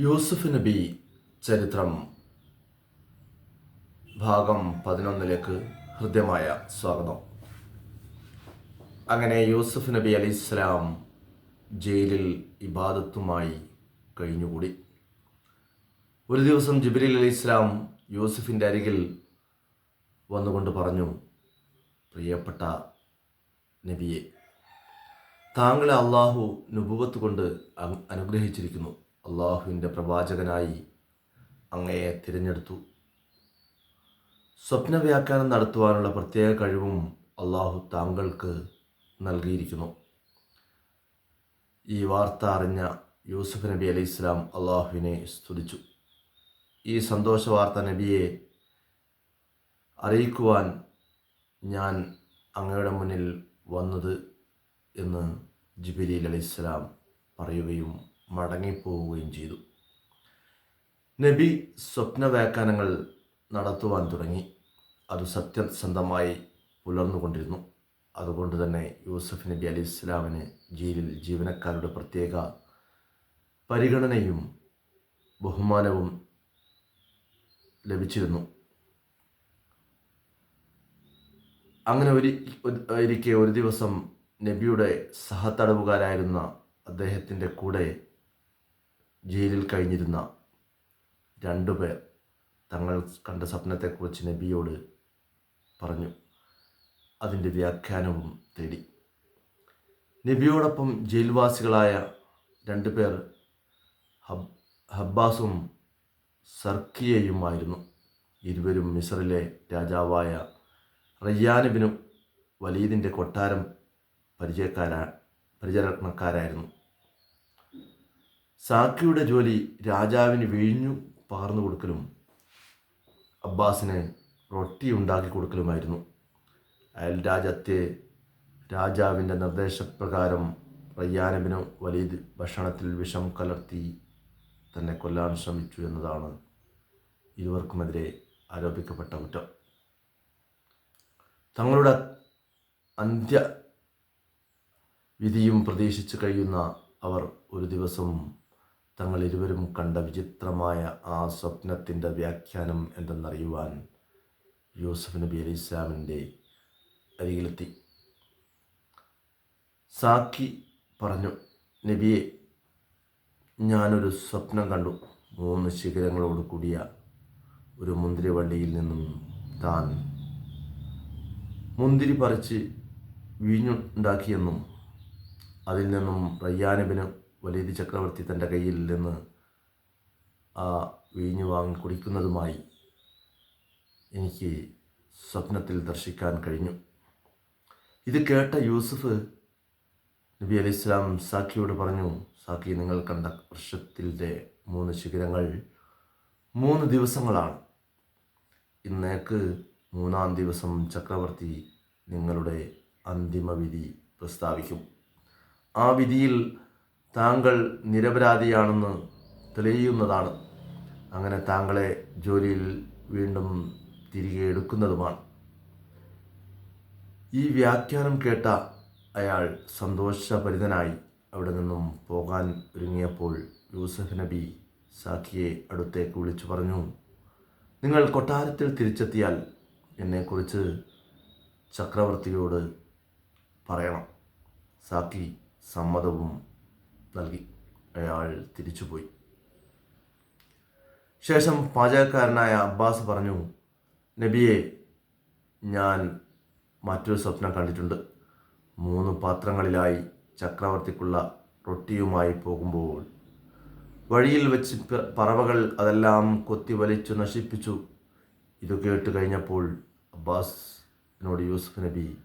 യൂസുഫ് നബി ചരിത്രം ഭാഗം പതിനൊന്നിലേക്ക് ഹൃദ്യമായ സ്വാഗതം. അങ്ങനെ യൂസുഫ് നബി അലി ഇസ്ലാം ജയിലിൽ ഇബാദത്തുമായി കഴിഞ്ഞുകൂടി. ഒരു ദിവസം ജിബിരിൽ അലി ഇസ്ലാം യൂസുഫിന്റെ അരികിൽ വന്നുകൊണ്ട് പറഞ്ഞു പ്രിയപ്പെട്ട നബിയെ താങ്കളെ അള്ളാഹു നുപുവത്ത് കൊണ്ട് അനുഗ്രഹിച്ചിരിക്കുന്നു. അള്ളാഹുവിന്റെ പ്രവാചകനായി അങ്ങയെ തിരഞ്ഞെടുത്തു. സ്വപ്ന വ്യാഖ്യാനം നടത്തുവാനുള്ള പ്രത്യേക കഴിവും അള്ളാഹു താങ്കൾക്ക് നൽകിയിരിക്കുന്നു. ഈ വാർത്ത അറിഞ്ഞ യൂസുഫ് നബി അലൈഹി ഇസ്ലാം അള്ളാഹുവിനെ സ്തുതിച്ചു. ഈ സന്തോഷ വാർത്ത നബിയെ അറിയിക്കുവാൻ ഞാൻ അങ്ങയുടെ മുന്നിൽ വന്നത് എന്ന് ജിബിലി അലൈഹിസ്സലാം പറയുകയും മടങ്ങിപ്പോവുകയും ചെയ്തു. നബി സ്വപ്ന വ്യാഖ്യാനങ്ങൾ നടത്തുവാൻ തുടങ്ങി. അത് സത്യസന്ധമായി പുലർന്നുകൊണ്ടിരുന്നു. അതുകൊണ്ട് തന്നെ യൂസഫ് നബി അലി ഇസ്ലാമിന് ജയിലിൽ ജീവനക്കാരുടെ പ്രത്യേക പരിഗണനയും ബഹുമാനവും ലഭിച്ചിരുന്നു. അങ്ങനെ ഒരു ഇരിക്കെ ഒരു ദിവസം നബിയുടെ സഹതടവുകാരായിരുന്ന അദ്ദേഹത്തിന്റെ കൂടെ ജയിലിൽ കഴിഞ്ഞിരുന്ന രണ്ടു പേർ തങ്ങൾ കണ്ട സ്വപ്നത്തെക്കുറിച്ച് നബിയോട് പറഞ്ഞു. അതിന്റെ വ്യാഖ്യാനവും തേടി. നബിയോടൊപ്പം ജയിൽവാസികളായ രണ്ടുപേർ ഹബ് ഹബ്ബാസും സർക്കിയയുമായിരുന്നു. ഇരുവരും മിസറിലെ രാജാവായ റയ്യാനുബിനും വലീദിന്റെ കൊട്ടാരം പരിചയക്കാരാ പരിചരണക്കാരായിരുന്നു. സാക്കിയുടെ ജോലി രാജാവിന് വിഴിഞ്ഞു പകർന്നു കൊടുക്കലും അബ്ബാസിന് റൊട്ടി ഉണ്ടാക്കി കൊടുക്കലുമായിരുന്നു. അയൽ രാജ്യത്തെ രാജാവിന്റെ നിർദ്ദേശപ്രകാരം റയ്യാനബിന് വലീദ് ഭക്ഷണത്തിൽ വിഷം കലർത്തി തന്നെ കൊല്ലാൻ ശ്രമിച്ചു എന്നതാണ് ഇരുവർക്കുമെതിരെ ആരോപിക്കപ്പെട്ട കുറ്റം. തങ്ങളുടെ അന്ത്യ വിധിയും പ്രതീക്ഷിച്ച് കഴിയുന്ന അവർ ഒരു ദിവസം തങ്ങൾ ഇരുവരും കണ്ട വിചിത്രമായ ആ സ്വപ്നത്തിന്റെ വ്യാഖ്യാനം എന്തെന്നറിയുവാൻ യൂസഫ് നബി അലി ഇസ്ലാമിന്റെ അരികിലെത്തി. സാക്കി പറഞ്ഞു നബിയെ ഞാനൊരു സ്വപ്നം കണ്ടു. മൂന്ന് ശിഖരങ്ങളോട് കൂടിയ ഒരു മുന്തിരിവള്ളിയിൽ നിന്നും താൻ മുന്തിരി പറിച്ച് വീഞ്ഞുണ്ടാക്കിയെന്നും അതിൽ നിന്നും റയ്യാനബിന് വലീദ് ചക്രവർത്തി തന്റെ കയ്യിൽ നിന്ന് ആ വീഞ്ഞു വാങ്ങി കുടിക്കുന്നതുമായി എനിക്ക് സ്വപ്നത്തിൽ ദർശിക്കാൻ കഴിഞ്ഞു. ഇത് കേട്ട യൂസുഫ് നബി അലി ഇസ്ലാം സാക്കിയോട് പറഞ്ഞു സാക്കി നിങ്ങൾ കണ്ട വൃക്ഷത്തിന്റെ മൂന്ന് ശിഖരങ്ങൾ മൂന്ന് ദിവസങ്ങളാണ്. ഇന്നേക്ക് മൂന്നാം ദിവസം ചക്രവർത്തി നിങ്ങളുടെ അന്തിമ വിധി പ്രസ്താവിക്കും. ആ വിധിയിൽ താങ്കൾ നിരപരാധിയാണെന്ന് തെളിയുന്നതാണ്. അങ്ങനെ താങ്കളെ ജോലിയിൽ വീണ്ടും തിരികെ എടുക്കുന്നതുമാണ്. ഈ വ്യാഖ്യാനം കേട്ട അയാൾ സന്തോഷഭരിതനായി അവിടെ നിന്നും പോകാൻ ഒരുങ്ങിയപ്പോൾ യൂസഫ് നബി സാഖിയെ അടുത്തേക്ക് വിളിച്ചു പറഞ്ഞു നിങ്ങൾ കൊട്ടാരത്തിൽ തിരിച്ചെത്തിയാൽ എന്നെക്കുറിച്ച് ചക്രവർത്തിയോട് പറയണം. സാഖി സമ്മതവും നൽകി. അയാൾ തിരിച്ചുപോയി. ശേഷം പാചകക്കാരനായ അബ്ബാസ് പറഞ്ഞു നബിയെ ഞാൻ മറ്റൊരു സ്വപ്നം കണ്ടിട്ടുണ്ട്. മൂന്ന് പാത്രങ്ങളിലായി ചക്രവർത്തിക്കുള്ള റൊട്ടിയുമായി പോകുമ്പോൾ വഴിയിൽ വെച്ച് പറവകൾ അതെല്ലാം കൊത്തി വലിച്ചു നശിപ്പിച്ചു. ഇത് കേട്ട് കഴിഞ്ഞപ്പോൾ അബ്ബാസിനോട് യൂസുഫ് നബി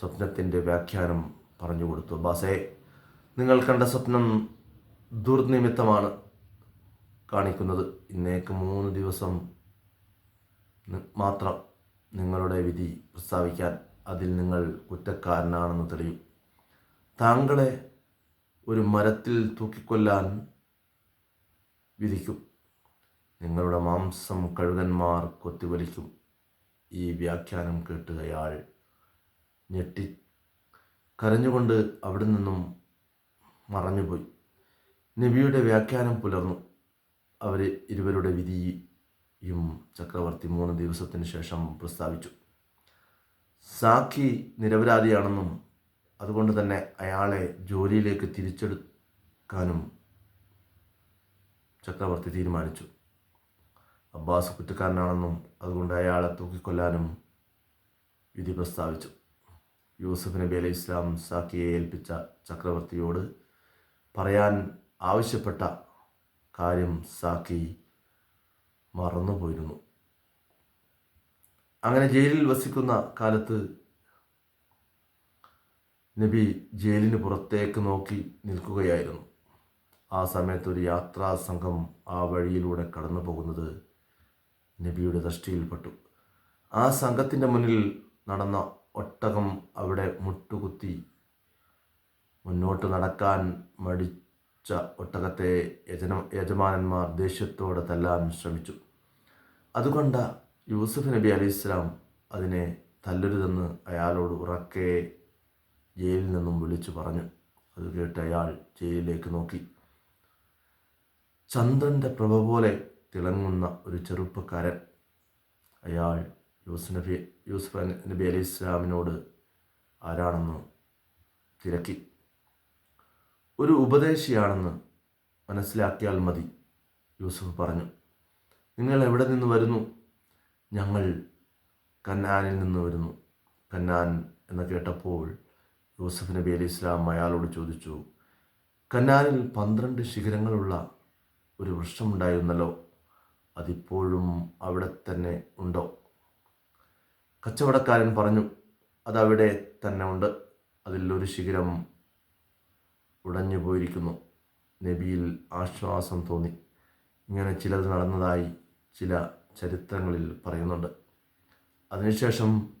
സ്വപ്നത്തിന്റെ വ്യാഖ്യാനം പറഞ്ഞു കൊടുത്തു. അബ്ബാസേ നിങ്ങൾ കണ്ട സ്വപ്നം ദുർനിമിത്തമാണ് കാണിക്കുന്നത്. ഇന്നേക്ക് മൂന്ന് ദിവസം മാത്രം നിങ്ങളുടെ വിധി പ്രസ്താവിക്കാൻ അതിൽ നിങ്ങൾ കുറ്റക്കാരനാണെന്ന് തെളിയും. താങ്കളെ ഒരു മരത്തിൽ തൂക്കിക്കൊല്ലാൻ വിധിക്കും. നിങ്ങളുടെ മാംസം കഴുകന്മാർ കൊത്തിവലിക്കും. ഈ വ്യാഖ്യാനം കേട്ട് അയാൾ ഞെട്ടി. കരഞ്ഞുകൊണ്ട് അവിടെ നിന്നും മറഞ്ഞുപോയി. നബിയുടെ വ്യാഖ്യാനം പുലർന്നു. അവർ ഇരുവരുടെ വിധിയും ചക്രവർത്തി മൂന്ന് ദിവസത്തിന് ശേഷം പ്രസ്താവിച്ചു. സാഖി നിരപരാധിയാണെന്നും അതുകൊണ്ട് തന്നെ അയാളെ ജോലിയിലേക്ക് തിരിച്ചെടുക്കാനും ചക്രവർത്തി തീരുമാനിച്ചു. അബ്ബാസ് കുറ്റക്കാരനാണെന്നും അതുകൊണ്ട് അയാളെ തൂക്കിക്കൊല്ലാനും വിധി പ്രസ്താവിച്ചു. യൂസഫ് നബി അലൈഹി ഇസ്ലാം സാക്കിയെ ഏൽപ്പിച്ച ചക്രവർത്തിയോട് പറയാൻ ആവശ്യപ്പെട്ട കാര്യം സാക്കി മറന്നുപോയിരുന്നു. അങ്ങനെ ജയിലിൽ വസിക്കുന്ന കാലത്ത് നബി ജയിലിന് പുറത്തേക്ക് നോക്കി നിൽക്കുകയായിരുന്നു. ആ സമയത്ത് ഒരു യാത്രാ സംഘം ആ വഴിയിലൂടെ കടന്നു പോകുന്നത് നബിയുടെ ദൃഷ്ടിയിൽപ്പെട്ടു. ആ സംഘത്തിന്റെ മുന്നിൽ നടന്ന ഒട്ടകം അവിടെ മുട്ടുകുത്തി മുന്നോട്ട് നടക്കാൻ മടിച്ച ഒട്ടകത്തെ യജന യജമാനന്മാർ ദേഷ്യത്തോടെ തല്ലാൻ ശ്രമിച്ചു. അതുകൊണ്ട് യൂസുഫ് നബി അലി ഇസ്ലാം അതിനെ തല്ലരുതെന്ന് അയാളോട് ഉറക്കെ ജയിലിൽ നിന്നും വിളിച്ചു പറഞ്ഞു. അത് കേട്ട് അയാൾ ജയിലിലേക്ക് നോക്കി. ചന്ദ്രന്റെ പ്രഭ പോലെ തിളങ്ങുന്ന ഒരു ചെറുപ്പക്കാരൻ അയാൾ യൂസുഫ് നബി യൂസുഫ് നബി അലി ഇസ്ലാമിനോട് ആരാണെന്ന് തിരക്കി. ഒരു ഉപദേശിയാണെന്ന് മനസ്സിലാക്കിയാൽ മതി യൂസഫ് പറഞ്ഞു. നിങ്ങൾ എവിടെ നിന്ന് വരുന്നു? ഞങ്ങൾ കന്നാനിൽ നിന്ന് വരുന്നു. കന്നാൻ എന്ന് കേട്ടപ്പോൾ യൂസഫ് നബി അലി ഇസ്ലാം അയാളോട് ചോദിച്ചു കന്നാനിൽ പന്ത്രണ്ട് ശിഖരങ്ങളുള്ള ഒരു വൃക്ഷമുണ്ടായിരുന്നല്ലോ അതിപ്പോഴും അവിടെ തന്നെ ഉണ്ടോ? കച്ചവടക്കാരൻ പറഞ്ഞു അതവിടെ തന്നെ ഉണ്ട്. അതിലൊരു ശിഖരം ഉടഞ്ഞു പോയിരിക്കുന്നു. നബിയിൽ ആശ്വാസം തോന്നി. ഇങ്ങനെ ചിലത് നടന്നതായി ചില ചരിത്രങ്ങളിൽ പറയുന്നുണ്ട്. അതിനുശേഷം